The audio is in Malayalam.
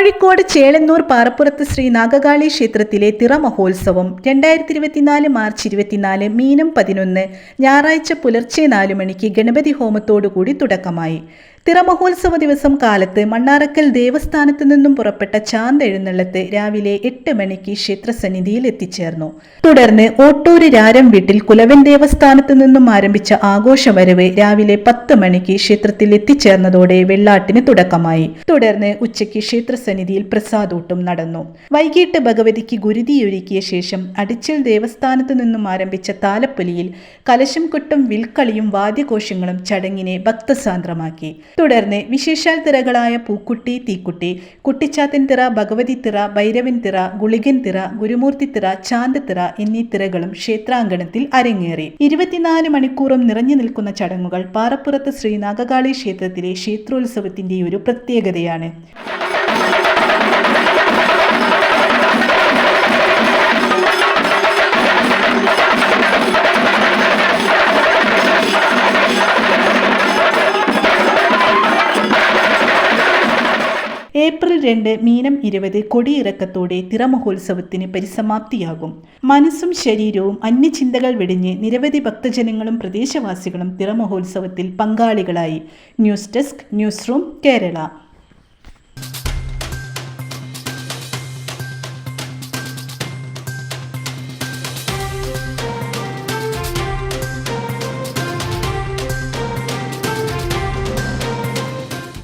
കോഴിക്കോട് ചേളന്നൂർ പാറപ്പുറത്ത് ശ്രീ നാഗകാളി ക്ഷേത്രത്തിലെ തിറ മഹോത്സവം രണ്ടായിരത്തി ഇരുപത്തിനാല് മാർച്ച് ഇരുപത്തിനാല് മീനം പതിനൊന്ന് ഞായറാഴ്ച പുലർച്ചെ നാലു മണിക്ക് ഗണപതി ഹോമത്തോടുകൂടി തുടക്കമായി. തിറ മഹോത്സവ ദിവസം കാലത്ത് മണ്ണാറക്കൽ ദേവസ്ഥാനത്ത് നിന്നും പുറപ്പെട്ട ചാന്ത് എഴുന്നള്ളത്ത് രാവിലെ എട്ട് മണിക്ക് ക്ഷേത്രസന്നിധിയിൽ എത്തിച്ചേർന്നു. തുടർന്ന് ഓട്ടൂര് രാരം വീട്ടിൽ കുലവൻ ദേവസ്ഥാനത്ത് നിന്നും ആരംഭിച്ച ആഘോഷവരവ് രാവിലെ പത്ത് മണിക്ക് ക്ഷേത്രത്തിൽ എത്തിച്ചേർന്നതോടെ വെള്ളാട്ടിന് തുടക്കമായി. തുടർന്ന് ഉച്ചയ്ക്ക് ക്ഷേത്രസന്നിധിയിൽ പ്രസാദൂട്ടും നടന്നു. വൈകിട്ട് ഭഗവതിക്ക് ഗുരുതിയൊരുക്കിയ ശേഷം അടിച്ചിൽ ദേവസ്ഥാനത്ത് നിന്നും ആരംഭിച്ച താലപ്പൊലിയിൽ കലശം കൊട്ടും വിൽക്കളിയും വാദ്യഘോഷങ്ങളും ചടങ്ങിനെ ഭക്തസാന്ദ്രമാക്കി. തുടർന്ന് വിശേഷാൽ തിറകളായ പൂക്കുട്ടി തീക്കുട്ടി കുട്ടിച്ചാത്തൻ തിറ ഭഗവതി തിറ ഭൈരവൻ തിറ ഗുളികൻ തിറ ഗുരുമൂർത്തി തിറ ചാന്ത് തിറ എന്നീ തിറകളും ക്ഷേത്രാങ്കണത്തിൽ അരങ്ങേറി. ഇരുപത്തിനാല് മണിക്കൂറും നിറഞ്ഞു നിൽക്കുന്ന ചടങ്ങുകൾ പാറപ്പുറത്ത് ശ്രീനാഗകാളി ക്ഷേത്രത്തിലെ ക്ഷേത്രോത്സവത്തിന്റെ ഒരു പ്രത്യേകതയാണ്. ഏപ്രിൽ രണ്ട് മീനം ഇരുപത് കൊടിയിറക്കത്തോടെ തിറമഹോത്സവത്തിന് പരിസമാപ്തിയാകും. മനസ്സും ശരീരവും അന്യചിന്തകൾ വെടിഞ്ഞ് നിരവധി ഭക്തജനങ്ങളും പ്രദേശവാസികളും തിറമഹോത്സവത്തിൽ പങ്കാളികളായി. News desk news room Kerala.